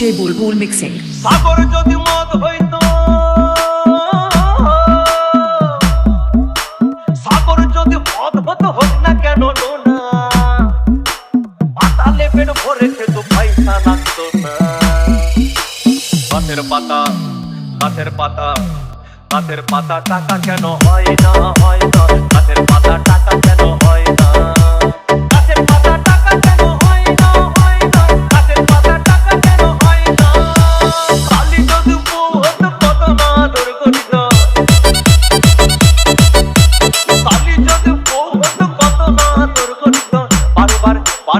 DJ Bulbul Mixing. সাগর যদি হইত, সাগর যদি হতো, হোক না কেন ভরে খেত, পয়সা লাগতো না গাছের পাতা গাছের পাতা গাছের পাতা টাকা কেন হয় না হয় না গাছের পাতা টাকা কেন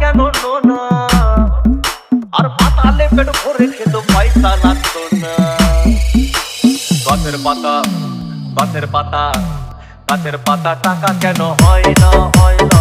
কেন আর পাতালে পেট ভরে পয়সা লাগতো না। গাছের পাতা গাছের পাতা গাছের পাতা টাকা কেন হয় না হয় না।